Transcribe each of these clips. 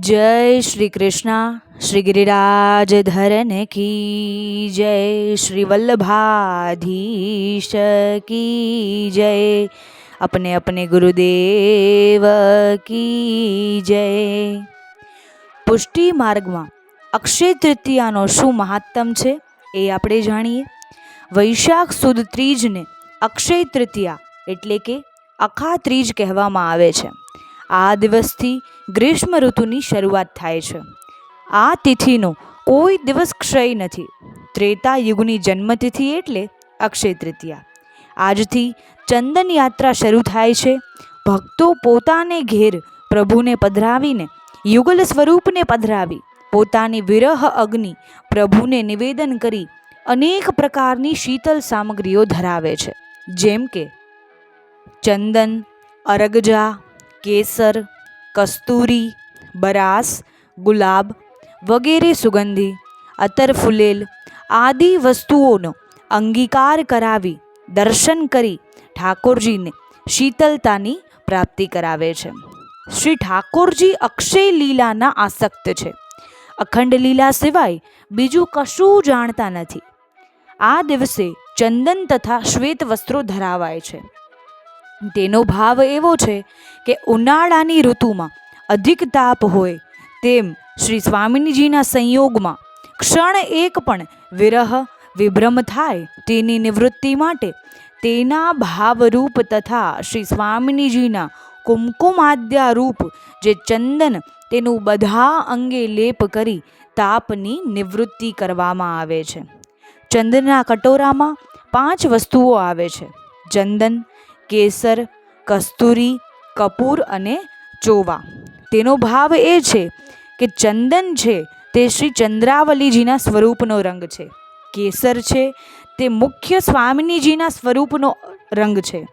જય શ્રી કૃષ્ણ, શ્રી ગિરિરાજ ધરન કી જય, શ્રી વલ્લભાધીશ કી જય, અપને અપને ગુરુદેવ કી જય. પુષ્ટિ માર્ગમાં અક્ષય તૃતીયાનો શું મહાત્તમ છે એ આપણે જાણીએ. વૈશાખ સુદ ત્રીજને અક્ષય તૃતીયા એટલે કે અખા ત્રીજ કહેવામાં આવે છે. આ દિવસથી ગ્રીષ્મ ઋતુની શરૂઆત થાય છે. આ તિથિનો કોઈ દિવસ ક્ષય નથી. ત્રેતા યુગની જન્મતિથિ એટલે અક્ષય તૃતીયા. આજથી ચંદન યાત્રા શરૂ થાય છે. ભક્તો પોતાને ઘેર પ્રભુને પધરાવીને યુગલ સ્વરૂપને પધરાવી પોતાની વિરહ અગ્નિ પ્રભુને નિવેદન કરી અનેક પ્રકારની શીતલ સામગ્રીઓ ધરાવે છે. જેમ કે ચંદન, અરગજા કેસર, કસ્તુરી, બરાસ, ગુલાબ વગેરે સુગંધી અતર ફૂલેલ આદિ વસ્તુઓનો અંગીકાર કરાવી દર્શન કરી ઠાકોરજીને શીતલતાની પ્રાપ્તિ કરાવે છે. શ્રી ઠાકોરજી અક્ષય લીલાના આસક્ત છે. અખંડ લીલા સિવાય બીજું કશું જાણતા નથી. આ દિવસે ચંદન તથા શ્વેત વસ્ત્રો ધરાવાય છે. તેનો ભાવ એવો છે કે ઉનાળાની ઋતુમાં અધિક તાપ હોય તેમ શ્રી સ્વામિનીજીના સંયોગમાં ક્ષણ એક પણ વિરહ, વિભ્રમ થાય તેની નિવૃત્તિ માટે તેના ભાવરૂપ તથા શ્રી સ્વામિનીજીના કુમકુમાદ્યારૂપ જે ચંદન તેનું બધા અંગે લેપ કરી તાપની નિવૃત્તિ કરવામાં આવે છે. ચંદનના કટોરામાં પાંચ વસ્તુઓ આવે છે. ચંદન કેસર, કસ્તુરી, કપૂર અને ચોવા. તેનો ભાવ એ છે કે ચંદન છે તે શ્રી ચંદ્રાવલીજીના સ્વરૂપનો રંગ છે. કેસર છે તે મુખ્ય સ્વામિનીજીના સ્વરૂપનો રંગ છે.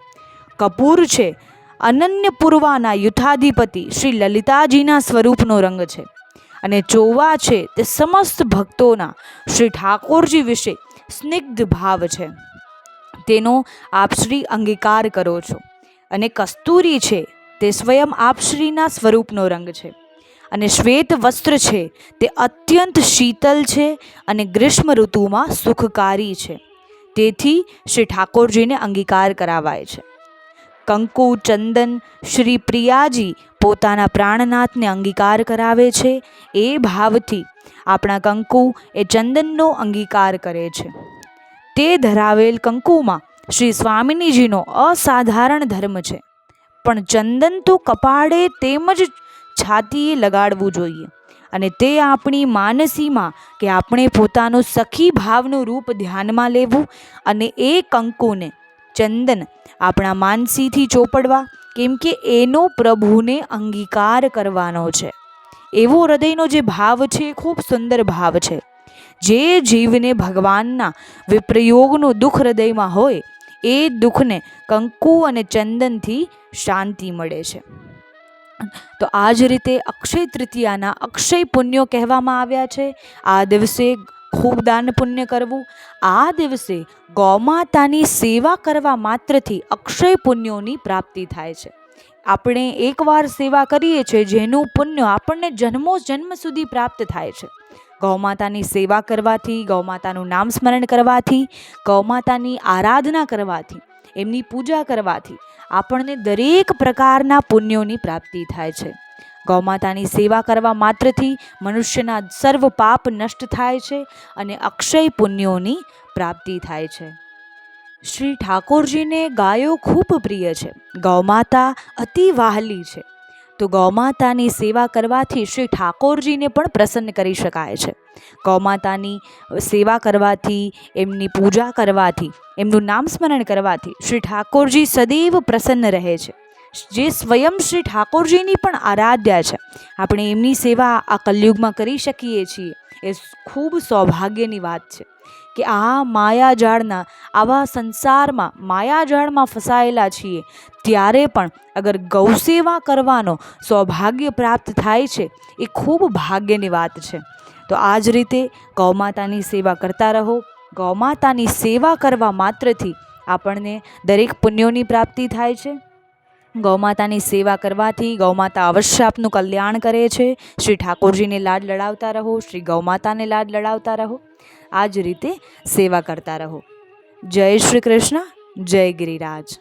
કપૂર છે અનન્ય પૂર્વાના યુથાધિપતિ શ્રી લલિતાજીના સ્વરૂપનો રંગ છે. અને ચોવા છે તે સમસ્ત ભક્તોના શ્રી ઠાકોરજી વિશે સ્નિગ્ધ ભાવ છે. તેનો આપશ્રી અંગીકાર કરો છો. અને કસ્તુરી છે, તે સ્વયં આપશ્રીના સ્વરૂપનો રંગ છે. અને શ્વેત વસ્ત્ર છે, તે અત્યંત શીતલ છે અને ગ્રીષ્મ ઋતુમાં સુખકારી છે. તેથી શ્રી ઠાકોરજીને અંગીકાર કરાવાય છે. કંકુ, ચંદન, શ્રી પ્રિયાજી પોતાના પ્રાણનાથને અંગીકાર કરાવે છે. એ ભાવથી આપણા કંકુ એ ચંદનનો અંગીકાર કરે છે. તે ધરાવેલ કંકુમાં શ્રી સ્વામિનીજીનો અસાધારણ ધર્મ છે. પણ ચંદન તો કપાળે તેમજ છાતીએ લગાડવું જોઈએ અને તે આપણી માનસીમાં કે આપણે પોતાનું સખી ભાવનું રૂપ ધ્યાનમાં લેવું અને એ કંકુને ચંદન આપણા માનસીથી ચોપડવા કેમ કે એનો પ્રભુને અંગીકાર કરવાનો છે. એવો હૃદયનો જે ભાવ છે એ ખૂબ સુંદર ભાવ છે. જે જીવને ભગવાનના વિપ્રયોગનું દુઃખ હૃદયમાં હોય, એ દુઃખને કંકુ અને ચંદનથી શાંતિ મળે છે. તો આ જ રીતે અક્ષય તૃતીયાના અક્ષય પુણ્યો કહેવામાં આવ્યા છે. આ દિવસે ખૂબ દાન પુણ્ય કરવું, આ દિવસે ગૌમાતાની સેવા કરવા માત્રથી અક્ષય પુણ્યોની પ્રાપ્તિ થાય છે. આપણે એકવાર સેવા કરીએ છીએ, જેનું પુણ્ય આપણને જન્મો જન્મ સુધી પ્રાપ્ત થાય છે. ગૌમાતાની સેવા કરવાથી, ગૌમાતાનું નામ સ્મરણ કરવાથી, ગૌમાતાની આરાધના કરવાથી, એમની પૂજા કરવાથી આપણને દરેક પ્રકારના પુણ્યોની પ્રાપ્તિ થાય છે. ગૌમાતાની સેવા કરવા માત્રથી મનુષ્યના સર્વ પાપ નષ્ટ થાય છે અને અક્ષય પુણ્યોની પ્રાપ્તિ થાય છે. શ્રી ઠાકોરજીને ગાયો ખૂબ પ્રિય છે. ગૌમાતા અતિ વહાલી છે. તો ગૌમાતાની સેવા કરવાથી શ્રી ઠાકોરજીને પણ પ્રસન્ન કરી શકાય છે. ગૌમાતાની સેવા કરવાથી, એમની પૂજા કરવાથી, એમનું નામ સ્મરણ કરવાથી શ્રી ઠાકોરજી સદૈવ પ્રસન્ન રહે છે. જે સ્વયં શ્રી ઠાકોરજીની પણ આરાધ્યા છે. આપણે એમની સેવા આ કલયુગમાં કરી શકીએ છીએ. એ ખૂબ સૌભાગ્યની વાત છે. કે આ માયાજાળના, આવા સંસારમાં માયાજાળમાં ફસાયેલા છીએ. ત્યારે પણ અગર ગૌસેવા કરવાનો સૌભાગ્ય પ્રાપ્ત થાય છે, એ ખૂબ ભાગ્યની વાત છે. તો આ જ રીતે ગૌમાતાની સેવા કરતા રહો. ગૌમાતાની સેવા કરવા માત્રથી આપણને દરેક પુણ્યોની પ્રાપ્તિ થાય છે. ગૌમાતાની સેવા કરવાથી ગૌમાતા અવશ્ય આપનું કલ્યાણ કરે છે. શ્રી ઠાકોરજીને લાડ લડાવતા રહો, શ્રી ગૌમાતાને લાડ લડાવતા રહો. આ જ રીતે સેવા કરતા રહો. જય શ્રી કૃષ્ણ જય ગિરિરાજ.